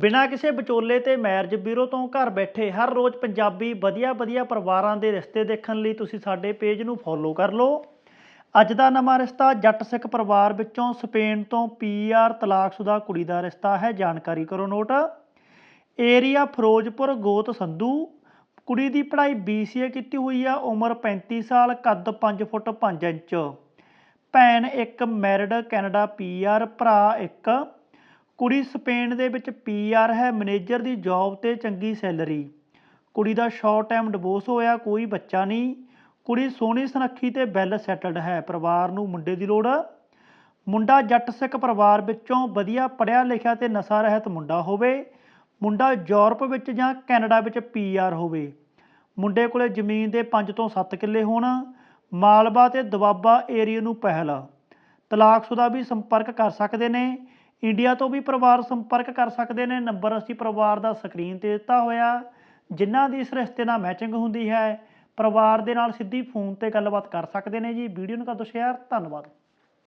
ਬਿਨਾਂ ਕਿਸੇ ਵਿਚੋਲੇ ਤੇ ਮੈਰਿਜ ਬਿਊਰੋ ਤੋਂ ਘਰ ਬੈਠੇ ਹਰ ਰੋਜ਼ ਪੰਜਾਬੀ ਵਧੀਆ ਵਧੀਆ ਪਰਿਵਾਰਾਂ ਦੇ ਰਿਸ਼ਤੇ ਦੇਖਣ ਲਈ ਤੁਸੀਂ ਸਾਡੇ ਪੇਜ ਨੂੰ ਫੋਲੋ ਕਰ ਲਓ। ਅੱਜ ਦਾ ਨਵਾਂ ਰਿਸ਼ਤਾ ਜੱਟ ਸਿੱਖ ਪਰਿਵਾਰ ਵਿੱਚੋਂ ਸਪੇਨ ਤੋਂ ਪੀਆਰ ਤਲਾਕਸ਼ੁਦਾ ਕੁੜੀ ਦਾ ਰਿਸ਼ਤਾ ਹੈ, ਜਾਣਕਾਰੀ ਕਰੋ ਨੋਟ। ਏਰੀਆ ਫਿਰੋਜ਼ਪੁਰ, ਗੋਤ ਸੰਧੂ। ਕੁੜੀ ਦੀ ਪੜ੍ਹਾਈ BCA ਕੀਤੀ ਹੋਈ ਆ, ਉਮਰ 35 ਸਾਲ, ਕੱਦ 5 ਫੁੱਟ 5 ਇੰਚ। ਭੈਣ ਇੱਕ ਮੈਰਿਡ ਕੈਨੇਡਾ ਪੀਆਰ ਭਰਾ ਇੱਕ। ਕੁੜੀ ਸਪੇਨ ਦੇ ਵਿੱਚ ਪੀਆਰ ਹੈ, ਮੈਨੇਜਰ ਦੀ ਜੌਬ ਤੇ ਚੰਗੀ ਸੈਲਰੀ। ਕੁੜੀ ਦਾ ਸ਼ਾਰਟ ਟਾਈਮ ਡਿਵੋਰਸ ਹੋਇਆ, ਕੋਈ ਬੱਚਾ ਨਹੀਂ। ਕੁੜੀ ਸੋਹਣੀ ਸੁਨੱਖੀ ਤੇ ਵੈਲ ਸੈਟਲਡ ਹੈ, ਪਰਿਵਾਰ ਨੂੰ ਮੁੰਡੇ ਦੀ ਲੋੜ। ਮੁੰਡਾ ਜੱਟ ਸਿੱਖ ਪਰਿਵਾਰ ਵਿੱਚੋਂ ਵਧੀਆ ਪੜ੍ਹਿਆ ਲਿਖਿਆ ਤੇ ਨਸ਼ਾ ਰਹਿਤ ਮੁੰਡਾ ਹੋਵੇ। ਮੁੰਡਾ ਯੂਰਪ ਵਿੱਚ ਜਾਂ ਕੈਨੇਡਾ ਵਿੱਚ ਪੀਆਰ ਹੋਵੇ। ਮੁੰਡੇ ਕੋਲੇ ਜ਼ਮੀਨ ਦੇ 5 ਤੋਂ 7 ਕਿੱਲੇ ਹੋਣ। ਮਾਲਵਾ ਤੇ ਦਵਾਬਾ ਏਰੀਆ ਨੂੰ ਪਹਿਲ। ਤਲਾਕਸ਼ੁਦਾ ਵੀ ਸੰਪਰਕ ਕਰ ਸਕਦੇ ਨੇ। ਇੰਡੀਆ ਤੋਂ ਵੀ ਪਰਿਵਾਰ ਸੰਪਰਕ ਕਰ ਸਕਦੇ ਨੇ। ਨੰਬਰ ਅਸੀਂ ਪਰਿਵਾਰ ਦਾ ਸਕਰੀਨ ਤੇ ਦਿੱਤਾ ਹੋਇਆ। ਜਿਨ੍ਹਾਂ ਦੀ ਇਸ ਰਿਸ਼ਤੇ ਨਾਲ ਮੈਚਿੰਗ ਹੁੰਦੀ ਹੈ, ਪਰਿਵਾਰ ਦੇ ਨਾਲ ਸਿੱਧੀ ਫੋਨ ਤੇ ਗੱਲਬਾਤ ਕਰ ਸਕਦੇ ਨੇ ਜੀ। ਵੀਡੀਓ ਨੂੰ ਕਰ ਦਿਓ ਸ਼ੇਅਰ ਧੰਨਵਾਦ।